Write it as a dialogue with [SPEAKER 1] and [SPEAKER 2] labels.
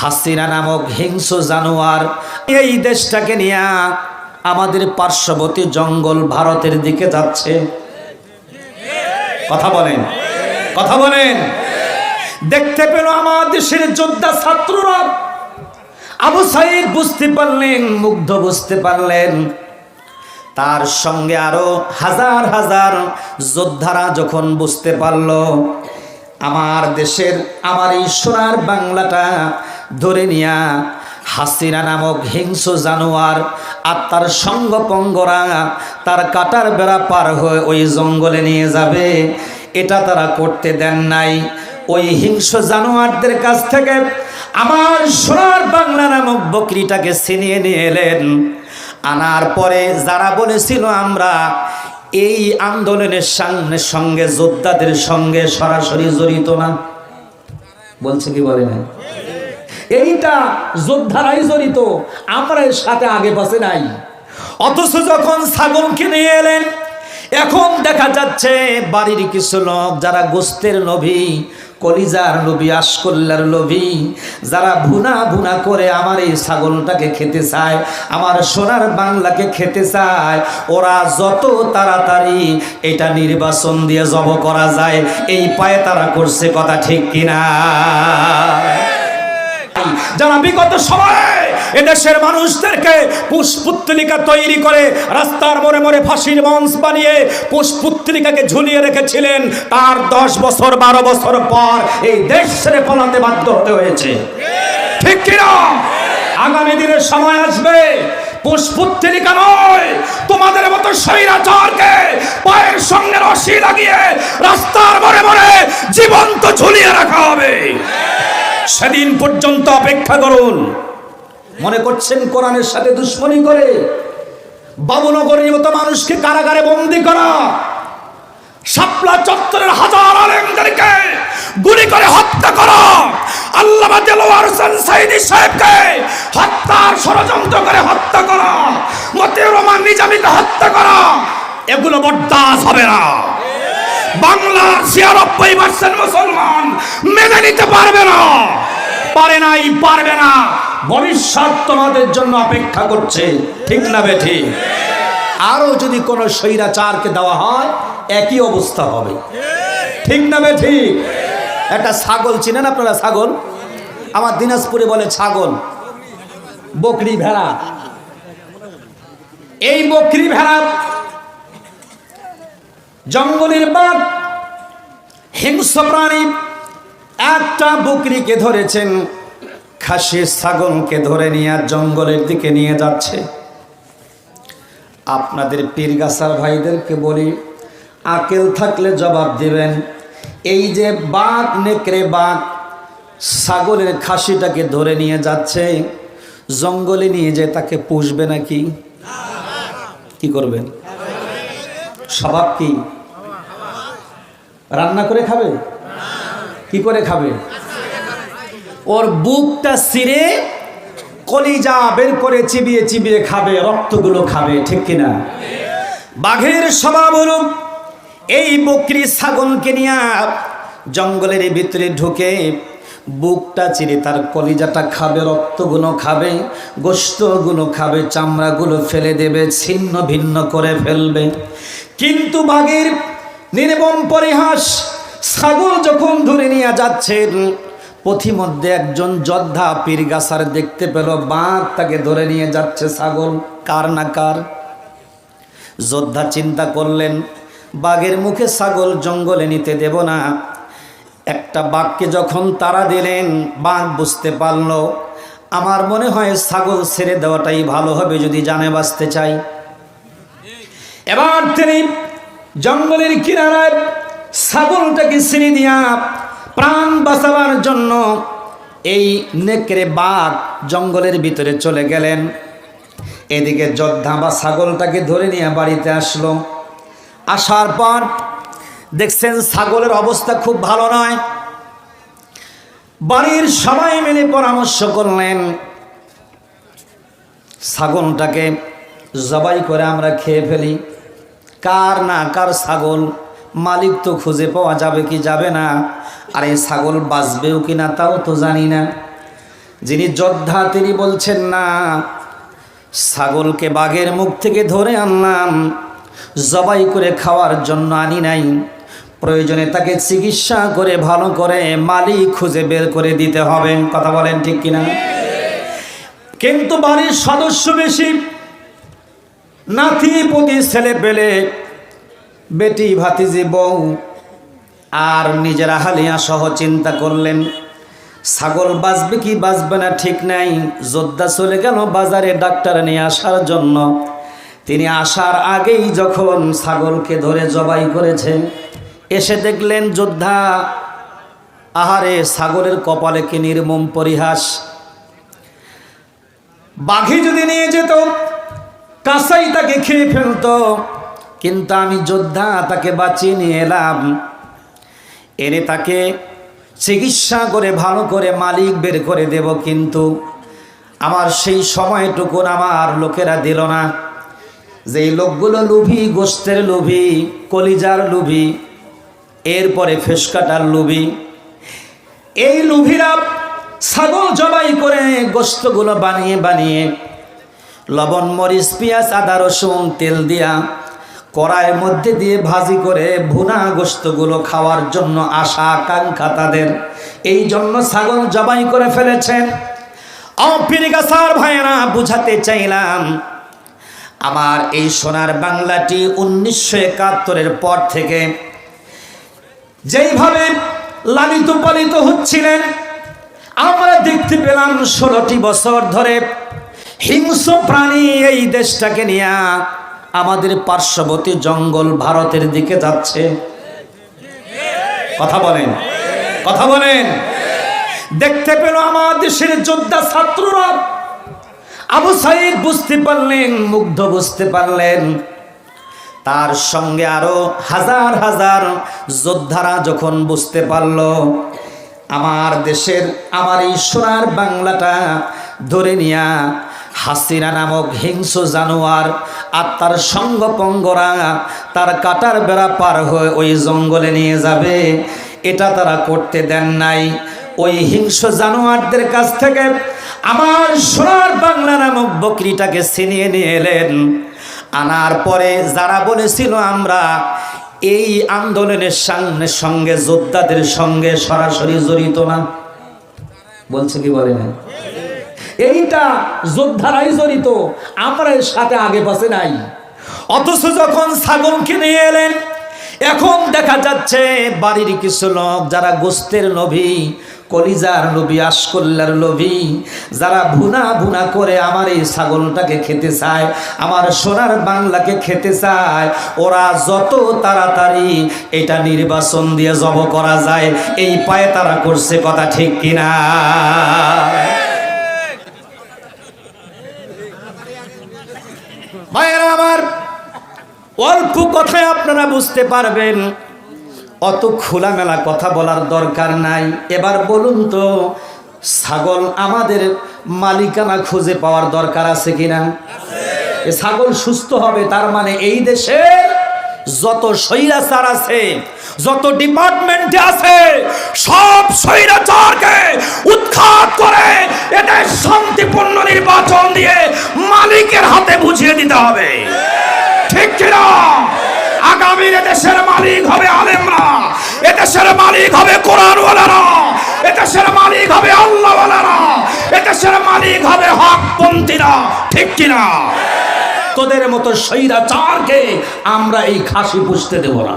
[SPEAKER 1] হাসিনা নামক হিংস্র জানোয়ার এই দেশটাকে নিয়ে আমাদের পার্শ্ববর্তী জঙ্গল ভারতের দিকে যাচ্ছে। কথা বলেন। কথা বলেন। দেখতে পেল আমার দেশের যোদ্ধা ছাত্ররা। আবু সাইদ বুঝতে পারলেন, মুগ্ধ বুঝতে পারলেন। তার সঙ্গে আরও হাজার হাজার যোদ্ধারা যখন বুঝতে পারল, আমার দেশের, আমার এই সোনার বাংলাটা ধরে নিয়া হাসিনা নামক হিংস্র জানোয়ার আর তার সঙ্গ সঙ্গপঙ্গরা তার কাটার বেড়া পার হয়ে ওই জঙ্গলে নিয়ে যাবে। এটা তারা করতে দেন নাই। ওই হিংস্র জানোয়ারদের কাছ থেকে আমার সোনার বাংলা নামক বকরিটাকে ছিনিয়ে নিয়ে এলেন। আনার পরে যারা বলেছিল আমরা এই আন্দোলনের সামনে সঙ্গে যোদ্ধাদের সঙ্গে সরাসরি জড়িত না। বলছে কি বলে না এইটা যোদ্ধারাই জড়িত, আমরা এর সাথে আগে পাশে নাই। অথচ যখন ছাগলকে নিয়ে এলেন, এখন দেখা যাচ্ছে বাড়ির কিছু লোক যারা গোস্তের নবী কলিজার নবী আশকল্লার নবী যারা ভুনা ভুনা করে আমার এই ছাগলটাকে খেতে চায়, আমার সোনার বাংলাকে খেতে চায়, ওরা যত তাড়াতাড়ি এটা নির্বাচন দিয়ে জব করা যায়, এই পায়ে তারা করছে কথা ঠিক কিনা? যারা বিগত সময়ে এদেশের মানুষদেরকে পুষ্পুত্তলিকা তৈরি করে রাস্তার মোড়ে মোড়ে ফাঁসির মঞ্চ বানিয়ে পুষ্পুত্তলিকাকে ঝুলিয়ে রেখেছিলেন, তার দশ বছর, বারো বছর পর এই দেশ ছেড়ে পলাতে বাধ্য হতে হয়েছে। ঠিক কিনা? আগামী দিনের সময় আসবে। পুষ্পুত্তলিকা নয়, তোমাদের মতো স্বৈরাচারকে পায়ের সঙ্গে রশি লাগিয়ে রাস্তার মোড়ে মোড়ে জীবন্ত ঝুলিয়ে রাখা হবে। সেদিন পর্যন্ত অপেক্ষা করুন। মনে করছেন কোরআনের সাথে দুশ্মনী করে বাবুনগরের মতো মানুষকে কারাগারে বন্দি করা। শাপলা চত্বরের হাজার আলেমদেরকে গুলি করে হত্যা করা। আল্লামা দেলোয়ার হোসেন সাইদি সাহেবকে হত্যার ষড়যন্ত্র করে হত্যা করা। মতিউর রহমান নিজামীকে হত্যা করা। এগুলো বরদাস্ত হবে না। বাংলার ছিয়ানব্বই পার্সেন্ট মুসলমান মেনে নিতে পারবে না। পারে নাই, পারবে না। ভবিষ্যৎ তোমাদের জন্য অপেক্ষা করছে। ঠিক না বেঠি? আরও যদি কোনো স্বৈরাচারকে দেওয়া হয়, একই অবস্থা হবে। ঠিক না বেঠি? একটা ছাগল, চিনেন আপনারা ছাগল? আমার দিনাজপুরে বলে ছাগল, বকরি ভেড়া। এই বকরি ভেড়া জঙ্গলের বাঘ, হিংস্র প্রাণী একটা বকরিকে ধরেছেন, খাসির ছাগলকে ধরে নিয়ে জঙ্গলের দিকে নিয়ে যাচ্ছে। আপনাদের পীরগাছার ভাইদেরকে বলি, আকেল থাকলে জবাব দিবেন, এই যে বাঘ, নেকড়ে বাঘ ছাগলের খাসিটাকে ধরে নিয়ে যাচ্ছে, জঙ্গলে নিয়ে যে তাকে পুষবে নাকি? কি করবেন? স্বভাব কি? রান্না করে খাবে? কি করে খাবে? ওর বুকটা ছিঁড়ে কলিজা বের করে চিবিয়ে চিবিয়ে খাবে, রক্তগুলো খাবে, ঠিক কিনা? বাঘের স্বভাব হল, এই বকরি ছাগলকে নিয়ে জঙ্গলের ভিতরে ঢুকে বুকটা চিরে তার কলিজাটা খাবে, রক্তগুলো খাবে গোস্তগুলো খাবে, চামড়াগুলো ফেলে দেবে, ছিন্ন ভিন্ন করে ফেলবে। কিন্তু বাঘের নির্মম পরিহাস ছাগল যখন ধরে নিয়ে যাচ্ছেন, পথিমধ্যে একজন যোদ্ধা পীরগাছার দেখতে পেল, বাঁধ তাকে ধরে নিয়ে যাচ্ছে ছাগল কার না কার? যোদ্ধা চিন্তা করলেন, বাঘের মুখে ছাগল জঙ্গলে নিতে দেব না। একটা বাঘকে যখন তারা দিলেন, বাঘ বুঝতে পারল, আমার মনে হয় ছাগল ছেড়ে দেওয়াটাই ভালো হবে যদি জানে বাঁচতে চাই এবার তিনি জঙ্গলের কিনারায় ছাগলটাকে ছিঁড়ে দিয়া প্রাণ বাঁচাবার জন্য এই নেকড়ে বাঘ জঙ্গলের ভিতরে চলে গেলেন। এদিকে যোদ্ধা বা ছাগলটাকে ধরে নিয়ে বাড়িতে আসলো। আসার পর দেখছেন ছাগলের অবস্থা খুব ভালো নয়। বাড়ির সবাই মিলে পরামর্শ করলেন, ছাগলটাকে জবাই করে আমরা খেয়ে ফেলি। কার না কার ছাগল মালিক তো খুঁজে পাওয়া যাবে কি যাবে না? আর এই ছাগল বাঁচবেও কি না তাও তো জানি না। যিনি যোদ্ধা, তিনি বলছেন, না, ছাগলকে বাঘের মুখ থেকে ধরে আনলাম। জবাই করে খাওয়ার জন্য আনি নাই। প্রয়োজনে তাকে চিকিৎসা করে, ভালো করে মালিক খুঁজে বের করে দিতে হবে। কথা বলেন ঠিক কিনা? কিন্তু বাড়ির সদস্য বেশি, নাতি, পুতি, ছেলে পেলে বেটি ভাতিজি বউ আর নিজের হালিয়া সহ চিন্তা করলেন, ছাগল বাঁচবে কি বাঁচবে না ঠিক নাই। যোদ্ধা চলে গেল বাজারে ডাক্তার নিয়ে আসার জন্য। তিনি আসার আগেই যখন ছাগলকে ধরে জবাই করেছেন এসে দেখলেন যোদ্ধা, আহারে ছাগলের কপালে কি নির্মম পরিহাস। বাঘে যদি নিয়ে যেত, কাসাই তাকে খেয়ে ফেলতো। কিন্তু আমি যোদ্ধা, তাকে বাঁচিয়ে নিয়ে এলাম। এনে তাকে চিকিৎসা করে, ভালো করে মালিক বের করে দেব, কিন্তু আমার সেই সময়টুকুন আমার লোকেরা দিল না। যেই লোকগুলো লুভি গোস্তের লুভি, কলিজার লুভি, এরপরে ফেসকাটার লুভি, এই লুভিরা ছাগল জবাই করে গোস্তগুলো বানিয়ে বানিয়ে লবণ, মরিচ, পেঁয়াজ, আদা, রসুন, তেল দিয়া কড়াইয়ের মধ্যে দিয়ে ভাজি করে ভুনা গোস্তগুলো খাওয়ার জন্য আশা আকাঙ্ক্ষা তাদের। এই জন্য ছাগল জবাই করে ফেলেছেন। অপিরিকাসার ভাইয়েরা, বুঝাতে চাইলাম, আমার এই সোনার বাংলাটি উনিশশো একাত্তরের পর থেকে যেইভাবে লালিত পালিত হচ্ছিলেন, আমরা দেখতে পেলাম ষোলোটি বছর ধরে হিংস্র প্রাণী এই দেশটাকে নিয়ে আমাদের পার্শ্ববর্তী জঙ্গল ভারতের দিকে যাচ্ছে। কথা বলেন। কথা বলেন। দেখতে পেল আমার দেশের যোদ্ধা ছাত্ররা। আবু সাইদ বুঝতে পারলেন, মুগ্ধ বুঝতে পারলেন। তার সঙ্গে আরও হাজার হাজার যোদ্ধারা যখন বুঝতে পারল, আমার দেশের, আমার এই বাংলাটা ধরে নিয়া হাসিনা নামক হিংস্র জানোয়ার আর তার সঙ্গপঙ্গরা তার কাটার বেড়া পার হয়ে ওই জঙ্গলে নিয়ে যাবে। এটা তারা করতে দেন নাই। ওই হিংস্র জানোয়ারদের কাছ থেকে আমার সোনার বাংলা নামক বকরিটাকে ছিনিয়ে নিয়ে এলেন। আনার পরে যারা বলেছিল আমরা এই আন্দোলনের সামনে সঙ্গে যোদ্ধাদের সঙ্গে সরাসরি জড়িত না। বলছে কি বলে না এইটা যোদ্ধারাই জড়িত এর সাথে আগে পাশে নাই। অথচ যখন ছাগলকে নিয়ে এলেন, এখন দেখা যাচ্ছে বাড়ির কিছু লোক যারা গোস্তের লোভী, কলিজার লোভী, আশকল্লার লোভী, যারা ভুনা ভুনা করে আমার এই ছাগলটাকে খেতে চায়, আমার সোনার বাংলাকে খেতে চায়, ওরা যত তাড়াতাড়ি এটা নির্বাচন দিয়ে জব করা যায়, এই পায়ে তারা করছে কথা ঠিক কিনা? ভাইয়েরা আমার, অল্প কথায় আপনারা বুঝতে পারবেন, অত খোলামেলা কথা বলার দরকার নাই। এবার বলুন তো, ছাগল আমাদের মালিকানা খুঁজে পাওয়ার দরকার আছে কিনা? ছাগল সুস্থ হবে, তার মানে এই দেশে যত স্বৈরাচার আছে, যত ডিপার্টমেন্টে আছে, সব স্বৈরাচারকে উৎখাত করে এদের শান্তিপূর্ণ নির্বাচন দিয়ে মালিকের হাতে বুঝিয়ে দিতে হবে। ঠিক কিনা? আগামীর এদেশের মালিক হবে আলেমরা, এদেশের মালিক হবে কোরআনওয়ালারা, এদেশের মালিক হবে আল্লাহওয়ালারা, এদেশের মালিক হবে হকপন্থীরা। ঠিক কিনা? তোদের মতো স্বৈরাচারকে আমরা এই খাসি পুষতে দেব না।